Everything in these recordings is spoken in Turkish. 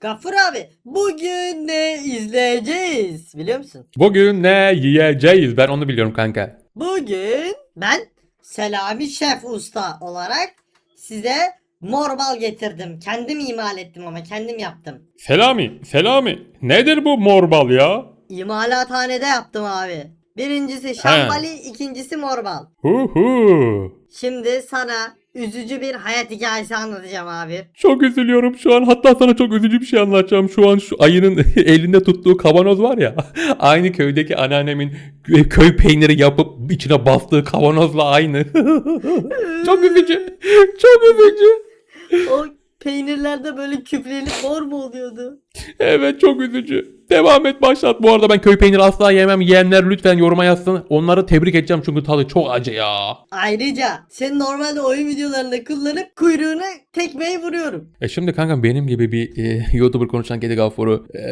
Gaffur abi bugün ne izleyeceğiz biliyor musun? Bugün ne yiyeceğiz? Ben onu biliyorum kanka. Bugün ben Selami Şef Usta olarak size morbal getirdim. Kendim imal ettim ama kendim yaptım. Selami, Selami. Nedir bu morbal ya? İmalathanede yaptım abi. Birincisi şambali, ikincisi morbal. Hu hu. Şimdi sana üzücü bir hayat hikayesi anlatacağım abi. Çok üzülüyorum şu an. Hatta sana çok üzücü bir şey anlatacağım. Şu an şu ayının elinde tuttuğu kavanoz var ya. Aynı köydeki anneannemin kö- köy peyniri yapıp içine bastığı kavanozla aynı. çok üzücü. Çok üzücü. O peynirlerde böyle küflenip mor mu oluyordu? Evet çok üzücü. Devam et başlat. Bu arada ben köy peyniri asla yemem. Yiyenler lütfen yoruma yazsın. Onları tebrik edeceğim çünkü tadı çok acı ya. Ayrıca sen normalde oyun videolarında kullanıp kuyruğuna tekmeyi vuruyorum. E şimdi kanka benim gibi bir e, YouTuber konuşan kedi gafuru e,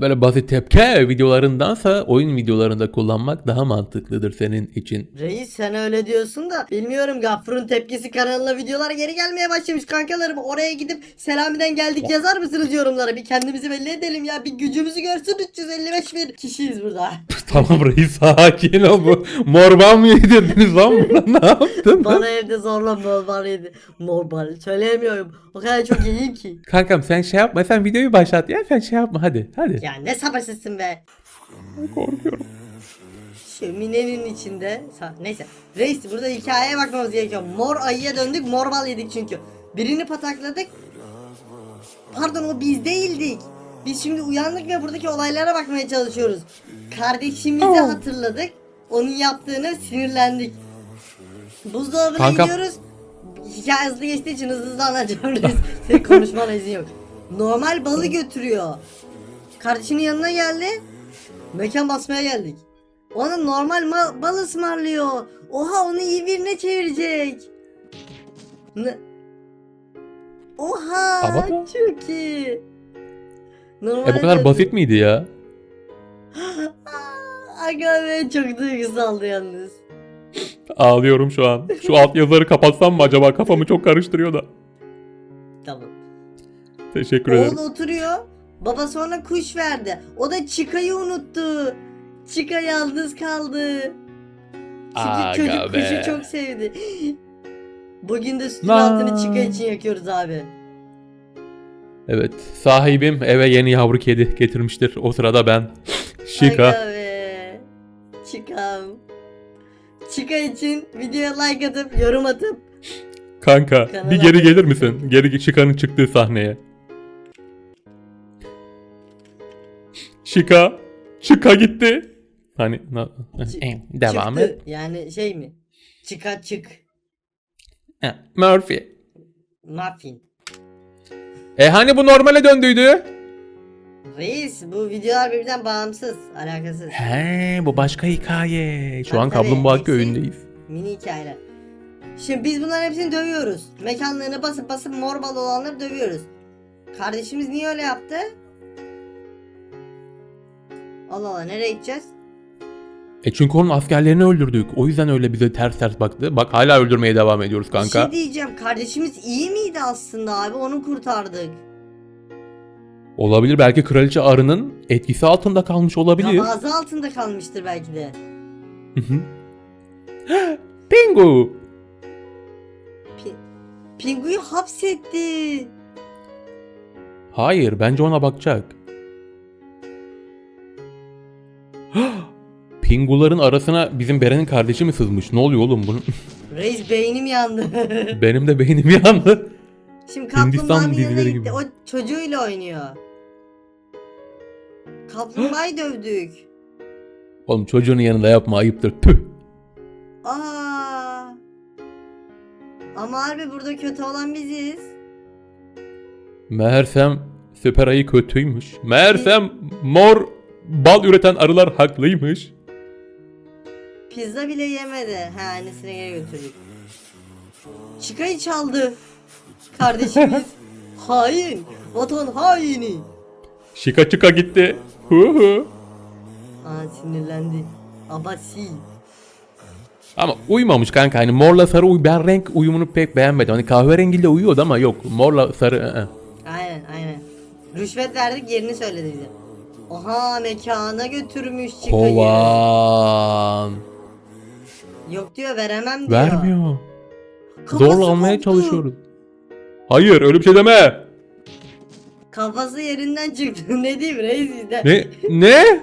böyle basit tepki videolarındansa oyun videolarında kullanmak daha mantıklıdır senin için. Reis sen öyle diyorsun da bilmiyorum Gaffur'un tepkisi kanalına videolar geri gelmeye başlamış kankalarım. Oraya gidip Selami'den geldik yazar mısınız yorumlara? Bir kendimizi belli edelim ya. Bir gücümüzü görsün 355 bin kişiyiz burada. tamam reis sakin ol bu. Morban mı yedirdiniz lan buna ne yaptın? Bana evde zorla morbal yedi. Morbal söyleyemiyorum. O kadar çok iyiyim ki. Kankam sen şey yapma sen videoyu başlat ya sen şey yapma hadi hadi. Ya ne sabırsızsın be. Korkuyorum. Şöminenin içinde. Sa- Neyse. Reis burada hikayeye bakmamız gerekiyor. Mor ayıya döndük. Morbal yedik çünkü. Birini patakladık. Pardon o biz değildik. Biz şimdi uyandık ve buradaki olaylara bakmaya çalışıyoruz. Kardeşimizi Oh. hatırladık. Onun yaptığını sinirlendik. Buzdolabına Kanka- gidiyoruz. Hikaye hızlı geçtiği için hızlı hızlı anlatacağım. Reis. Senin konuşmana izin yok. Normal balı götürüyor. Kardeşinin yanına geldi. Mekan basmaya geldik. Ona normal ma- bal ısmarlıyor. Oha onu iyi birine çevirecek. Ne? Oha Ama- çok iyi. Normal E bu kadar basit miydi ya? Aga be çok duygusaldı yalnız. Ağlıyorum şu an. Şu alt yazıları kapatsam mı acaba kafamı çok karıştırıyor da. Tamam. Teşekkür ederim. Oğul oturuyor. Baba sonra kuş verdi. O da Çika'yı unuttu. Çika yalnız kaldı. Çünkü Aga çocuk be. kuşu çok sevdi. Bugün de sütün altını Çika için yakıyoruz abi. Evet sahibim eve yeni yavru kedi getirmiştir. O sırada ben Şika. Çikam. Çika için videoya like atıp yorum atıp Kanka Kanala bir geri gelir misin? Geri Şika'nın çıktığı sahneye. Şika. Şika gitti. Hani na- Çı- devam çıktı. et. Yani şey mi? Çıka çık. Heh, Murphy. Muffin. E hani bu normale döndüydü? Reis bu videolar birbirinden bağımsız. Alakasız. He bu başka hikaye. Şu Tabii, an tabii, Kaplumbağa hepsi- köyündeyiz. Mini hikayeler. Şimdi biz bunların hepsini dövüyoruz. Mekanlarını basıp basıp mor bal olanları dövüyoruz. Kardeşimiz niye öyle yaptı? Allah Allah nereye gideceğiz? E çünkü onun askerlerini öldürdük. O yüzden öyle bize ters ters baktı. Bak hala öldürmeye devam ediyoruz Bir kanka. şey diyeceğim. Kardeşimiz iyi miydi aslında abi? Onu kurtardık. Olabilir belki kraliçe arının etkisi altında kalmış olabilir. Gabazı altında kalmıştır belki de. Hı hı. Pingu. Pi- Pingu'yu hapsetti. Hayır bence ona bakacak. Pinguların arasına bizim Beren'in kardeşi mi sızmış? Ne oluyor oğlum bunun? Reis beynim yandı. Benim de beynim yandı. Şimdi kaplumbağanın yanına gitti. gibi. O çocuğuyla oynuyor. Kaplumbağayı dövdük. Oğlum çocuğunun yanında yapma ayıptır. Tüh. Aa. Ama harbi burada kötü olan biziz. Meğersem süper ayı kötüymüş. Meğersem mor bal üreten arılar haklıymış. Pizza bile yemedi. Ha annesine geri götürdük. Çıkayı çaldı. Kardeşimiz. Hain. Vatan haini. Şika çıka gitti. Hu hu. Aa sinirlendi. Abasi. Ama uymamış kanka hani morla sarı uy ben renk uyumunu pek beğenmedim. Hani kahverengiyle uyuyordu ama yok morla sarı ı-ı. Aynen aynen. Rüşvet verdik yerini söyledi bize. Oha mekana götürmüş çıkayı. Kovan. Yok diyor veremem diyor. Vermiyor. Kafası Zorla almaya koptu. çalışıyoruz. Hayır öyle bir şey deme. Kafası yerinden çıktı. ne diyeyim reis. Ne? Ne?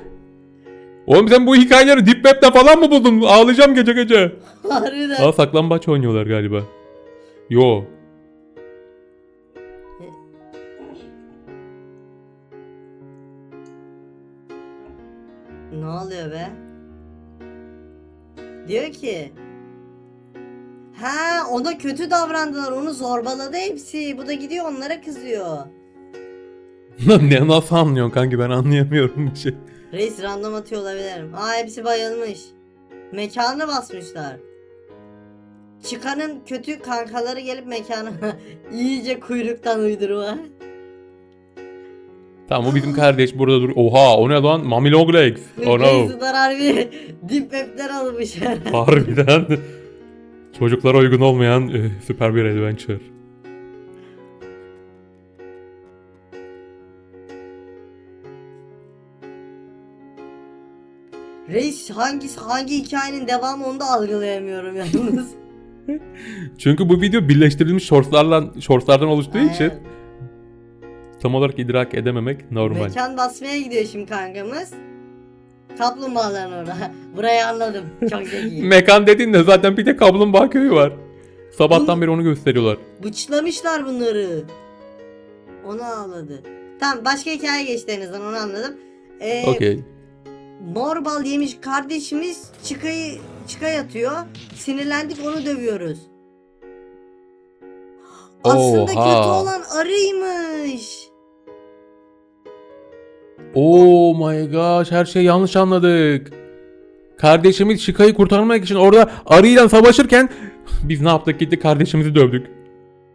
Oğlum sen bu hikayeleri Deep Web'de falan mı buldun? Ağlayacağım gece gece. Harbiden. Aa saklambaç oynuyorlar galiba. Yo. Ne oluyor be? Diyor ki Ha ona kötü davrandılar onu zorbaladı hepsi. Bu da gidiyor onlara kızıyor. Ne nasıl anlıyorsun kanki ben anlayamıyorum bir şey. Reis random atıyor olabilirim Aa hepsi bayılmış. Mekanı basmışlar. Çıkanın kötü kankaları gelip mekanı iyice kuyruktan uydurma Tamam o bizim kardeş burada dur. Oha o ne lan? Mami long legs. Oh no. Reis'ler harbi dip web'den almış Harbiden. Çocuklara uygun olmayan e, süper bir adventure. Reis hangisi hangi hikayenin devamı onu da algılayamıyorum yalnız. Çünkü bu video birleştirilmiş shortslarla shortslardan oluştuğu için Aynen. Tam olarak idrak edememek normal. Mekan basmaya gidiyor şimdi kankamız. Kaplumbağaların orada. Burayı anladım. Çok zeki. Mekan dediğinde zaten bir de kaplumbağa köyü var. Sabahtan Bunu- beri onu gösteriyorlar. Bıçlamışlar bunları. Onu ağladı. Tamam başka hikaye geçti en azından onu anladım. Ee, Okey. Mor bal yemiş kardeşimiz çıkayı çıkay atıyor. Sinirlendik onu dövüyoruz. Aslında kötü Oha. olan arıymış. Oh my gosh her şeyi yanlış anladık. Kardeşimiz Şika'yı kurtarmak için orada arıyla savaşırken biz ne yaptık gittik kardeşimizi dövdük.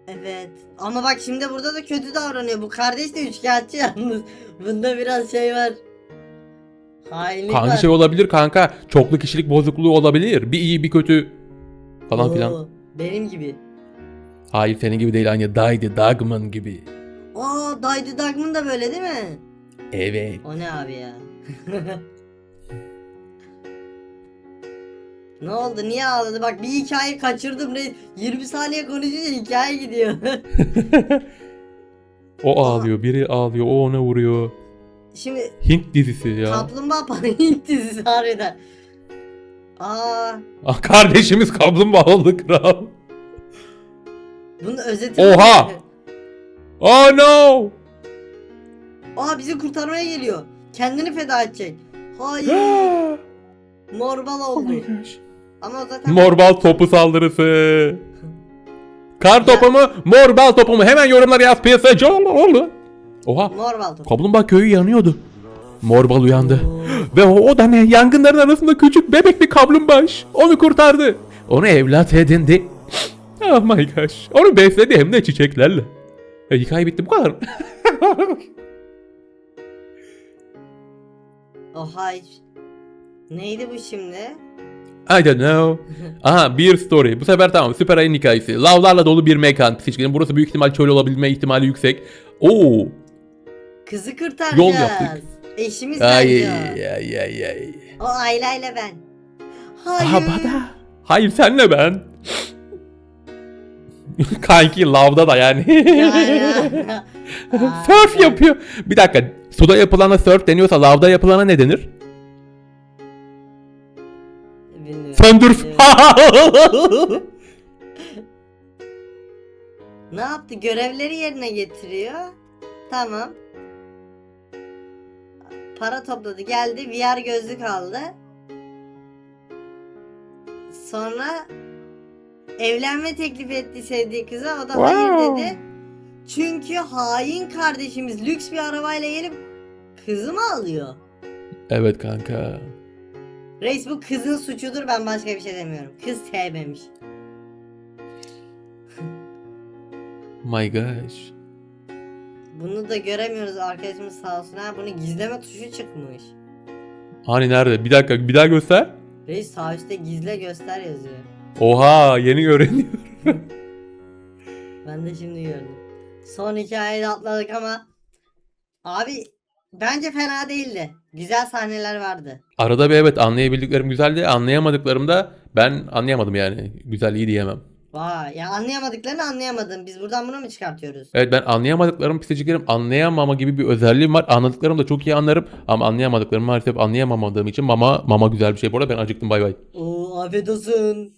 Evet. Ama bak şimdi burada da kötü davranıyor. Bu kardeş de üçkağıtçı yalnız. Bunda biraz şey var. Hainlik Kanka var. şey olabilir kanka çoklu kişilik bozukluğu olabilir. Bir iyi bir kötü falan Oo, filan. Benim gibi. Hayır senin gibi değil aynı Daydi Dagman gibi. Aa Daydı Dagman da böyle değil mi? Evet. O ne abi ya? ne oldu? Niye ağladı? Bak bir hikaye kaçırdım. Re- 20 saniye konuşunca hikaye gidiyor. O ağlıyor biri ağlıyor o ona vuruyor. Şimdi Hint dizisi ya. Kaplumbağa Panik dizisi harbiden. Aa, Ah, kardeşimiz kaplumbağa oldu kral. bunun özeti. Oha! Oh no! Aa bizi kurtarmaya geliyor. Kendini feda edecek. Hayır. Morbal Oh oldu. gosh. Ama o zaten Morbal topu saldırısı. Kar topu mu? Morbal topu mu? Hemen yorumlara yaz PSG oldu. Oha. Morbal topu. Kaplumbağa köyü yanıyordu. Morbal uyandı. Ve o, o da ne? Yangınların arasında küçük bebek bir kaplumbağa. Onu kurtardı. Onu evlat edindi. Oh my gosh. Onu besledi hem de çiçeklerle. E, hikaye bitti bu kadar. Oha. Neydi bu şimdi? I don't know. Aha bir story. Bu sefer tamam süper ayın hikayesi. Lavlarla dolu bir mekan. Seçkinin burası büyük ihtimal çöl olabilme ihtimali yüksek. Oo. Kızı kurtaracağız. Yol yaptık. Eşimiz Ay bence. ay ay ay. O Ayla ile ben. Hayır. Aha bada. Hayır senle ben. Kanki lavda da yani. Ya. Aa, surf yapıyor. Bir dakika. Suda yapılana surf deniyorsa lavda yapılana ne denir? Bilmiyorum. Bilmiyorum. ne yaptı? Görevleri yerine getiriyor. Tamam. Para topladı geldi. VR gözlük aldı. Sonra evlenme teklif etti sevdiği kıza. O da hayır dedi. Çünkü hain kardeşimiz lüks bir arabayla gelip kızı mı alıyor? evet kanka. Reis bu kızın suçudur ben başka bir şey demiyorum. Kız sevmemiş. My gosh. Bunu da göremiyoruz arkadaşımız sağ olsun. Ha bunu gizleme tuşu çıkmış. Hani nerede? Bir dakika bir daha göster. Reis sağ üstte gizle göster yazıyor. Oha yeni öğreniyorum. Ben de şimdi gördüm. Son hikayeyi atladık ama Abi bence fena değildi. Güzel sahneler vardı. Arada bir evet anlayabildiklerim güzeldi. Anlayamadıklarım da ben anlayamadım yani. Güzel iyi diyemem. Vay ya anlayamadıklarını anlayamadım. Biz buradan bunu mu çıkartıyoruz? Evet ben anlayamadıklarım psikolojiklerim anlayamama gibi bir özelliğim var. Anladıklarım da çok iyi anlarım ama anlayamadıklarımı maalesef anlayamamadığım için mama mama güzel bir şey. Bu arada ben acıktım bay bay. Oo afiyet olsun.